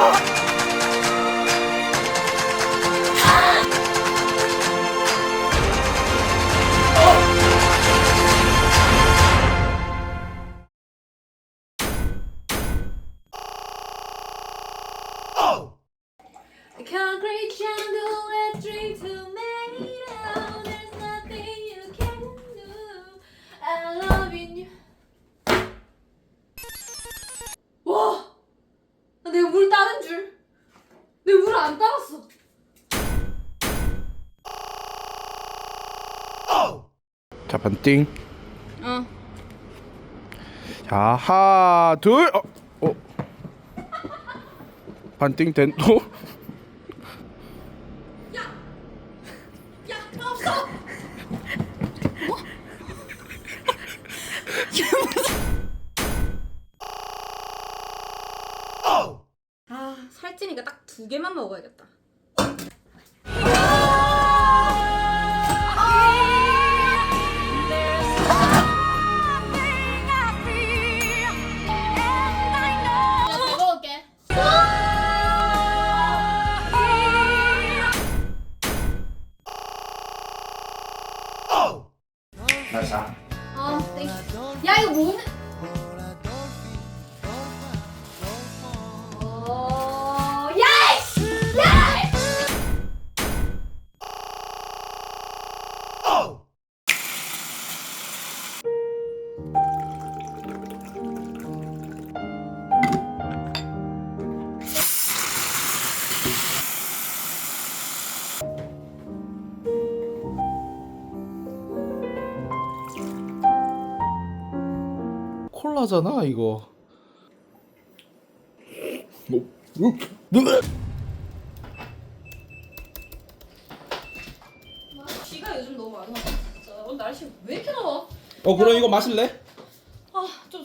Oh! 줄 안 따랐어. 자판띵. 어. 자, 하나, 둘. 어. 어. 반띵 된. 어? 두 개만 먹어야겠다. 나자 아, 땡. 야, 이거 뭐는? 콜라잖아 이거 뭐, 뭐, 뭐. 비가 요즘 너무 많이 와. 진짜 오늘 날씨 왜 이렇게 더워? 어 그럼 이거 마실래? 아좀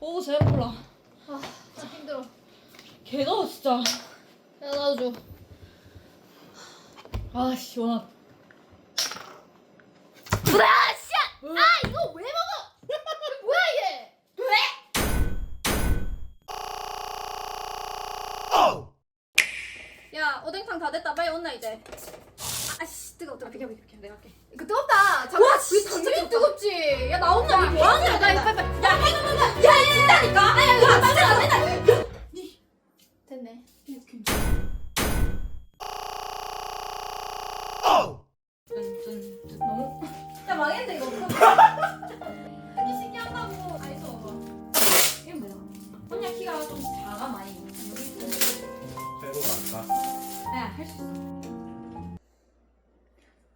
오 제발 몰라. 아, 진짜 힘들어. 개 더워 진짜. 야, 나도 줘. 아 시원하다. 뭐야, 씨! 아, 이거 왜 먹어? 뭐야, 이게? 야다 됐다 빨리 온나 이제. 아씨 뜨거워 뜨거워 비켜 비켜 비켜 내가 할게. 이거 뜨겁다. 잠깐, 와, 진짜 뜨겁지. 야 나 온나 니 뭐하는 거야? 나 빨리 빨리. 야 해봐봐. 야 진짜니까. 야 야, 진짜 안 된다.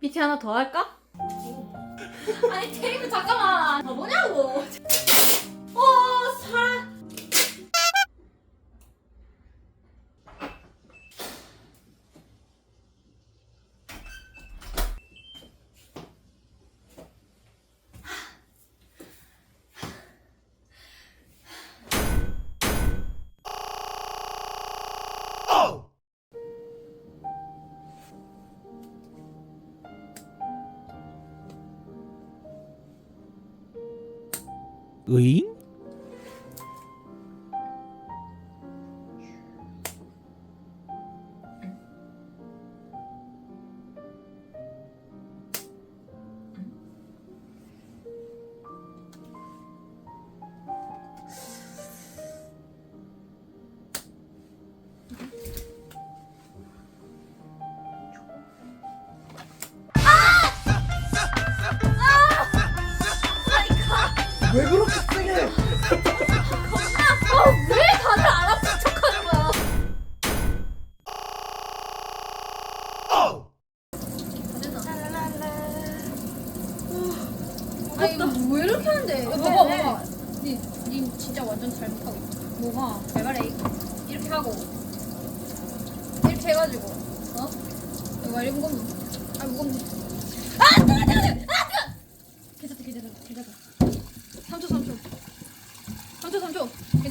비트 하나 더 할까? 아니 테이프 잠깐만. 아 뭐냐고. 어 사. 으잉? 왜 그렇게 세게? 왜 다들 안 아픈 척 하는 거야? 아 이거 왜 이렇게 하는데? 야, 봐봐, 봐봐. 니, 니 진짜 완전 잘못하고 있어. 뭐가? 잘 말해. 이렇게 하고. 이렇게 해가지고. 어? 이거 이리 무겁니? 아, 무겁니? 아, 뜨거, 뜨거, 뜨거! 아, 뜨거! 괜찮다,